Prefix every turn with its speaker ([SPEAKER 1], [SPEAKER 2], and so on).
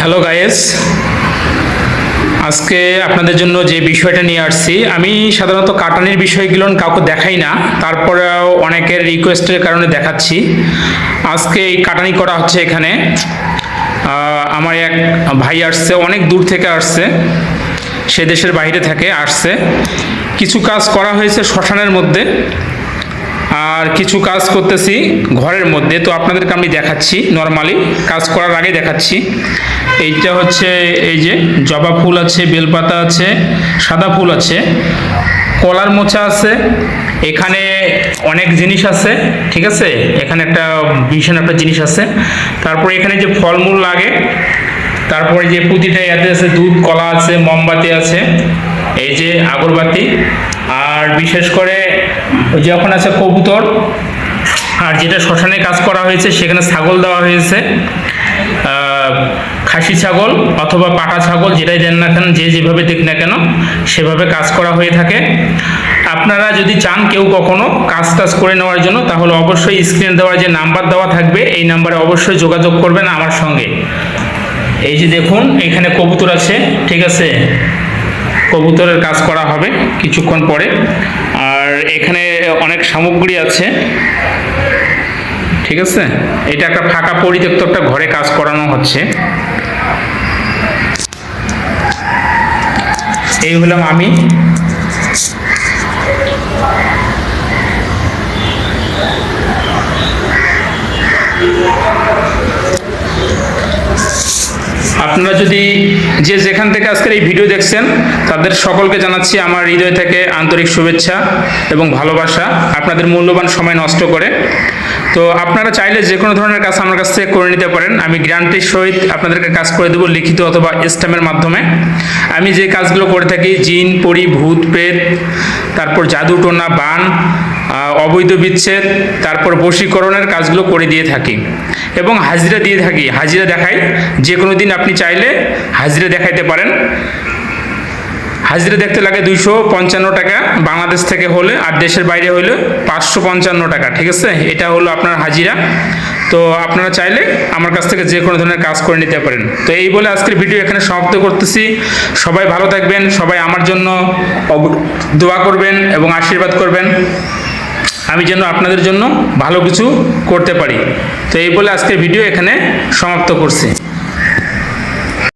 [SPEAKER 1] Hello guys আজকে আপনাদের জন্য যে বিষয়টা নিয়ে আসছি, আমি সাধারণত কাটানির বিষয়গুলো কাউকে দেখাই না, তারপরেও অনেকের রিকোয়েস্টের কারণে দেখাচ্ছি। আজকে এই কাটানি করা হচ্ছে এখানে। আমার এক ভাই আসছে, অনেক দূর থেকে আসছে, সে দেশের বাইরে থেকে আসছে। কিছু কাজ করা হয়েছে শ্মশানের মধ্যে। আর কিছু কাজ করতেছি ঘরের মধ্যে। তো আপনাদেরকে আমি দেখাচ্ছি নর্মালি কাজ করার আগে দেখাচ্ছি। এইটা হচ্ছে এই যে জবা ফুল আছে, বেলপাতা আছে, সাদা ফুল আছে, কলার মোচা আছে, এখানে অনেক জিনিস আছে, ঠিক আছে? এখানে একটা ভীষণ একটা জিনিস আছে। তারপরে এখানে যে ফলমূল লাগে, তারপরে যে পুঁতিটা ইয়াতে আছে, দুধ, কলা আছে, মোমবাতি আছে, এই যে আগরবাতি, আর বিশেষ করে ওই যে ওখানে আছে কবুতর, আর যেটা শ্মশানে কাজ করা হয়েছে, সেখানে ছাগল দেওয়া হয়েছে। খাসি ছাগল অথবা পাটা ছাগল, যেটাই দেন না কেন, যে যেভাবে দেখ না কেন, সেভাবে কাজ করা হয়ে থাকে। আপনারা যদি চান কেউ কখনো কাজ টাজ করে নেওয়ার জন্য, তাহলে অবশ্যই স্ক্রিনে দেওয়ার যে নাম্বার দেওয়া থাকবে, এই নাম্বারে অবশ্যই যোগাযোগ করবেন আমার সঙ্গে। এই যে দেখুন, এখানে কবুতর আছে, ঠিক আছে? কবুতরের কাজ করা হবে কিছুক্ষণ পরে। আর এখানে অনেক সামগ্রী আছে। ঠিক আছে? এটা একটা ফাঁকা পরিত্যক্ত একটা ঘরে কাজ করানো হচ্ছে। এই হলাম আমি। আপনারা যদি যে যেখান থেকে আজকের এই ভিডিও দেখছেন, তাদের সকলকে জানাচ্ছি আমার হৃদয় থেকে আন্তরিক শুভেচ্ছা এবং ভালোবাসা। আপনাদের মূল্যবান সময় নষ্ট করে। তো আপনারা চাইলে যে কোনো ধরনের কাজ আমার কাছ থেকে করে নিতে পারেন। আমি গ্যারান্টির সহিত আপনাদেরকে কাজ করে দেবো লিখিত অথবা স্ট্যাম্পের মাধ্যমে। আমি যে কাজগুলো করে থাকি, জিন, পরি, ভূত, প্রেত, তারপর জাদু টোনা বান অবৈধ বিচ্ছেদ, তারপর বশীকরণের কাজগুলো করে দিয়ে থাকি। এবং হাজিরা দিয়ে থাকি। হাজিরা দেখাই, যে কোনো দিন আপনি চাইলে হাজিরা দেখাইতে পারেন। হাজিরা দেখতে লাগে দুইশো পঞ্চান্ন টাকা বাংলাদেশ থেকে হলে আর দেশের বাইরে হলে পাঁচশো পঞ্চান্ন টাকা, ঠিক আছে? এটা হলো আপনার হাজিরা। তো আপনারা চাইলে আমার কাছ থেকে যে কোনো ধরনের কাজ করে নিতে পারেন। তো এই বলে আজকের ভিডিও এখানে সমাপ্ত করতেছি। সবাই ভালো থাকবেন, সবাই আমার জন্য দোয়া করবেন এবং আশীর্বাদ করবেন। আমি যেন আপনাদের জন্য ভালো কিছু করতে পারি। তো এই বলে আজকের ভিডিও এখানে সমাপ্ত করছি।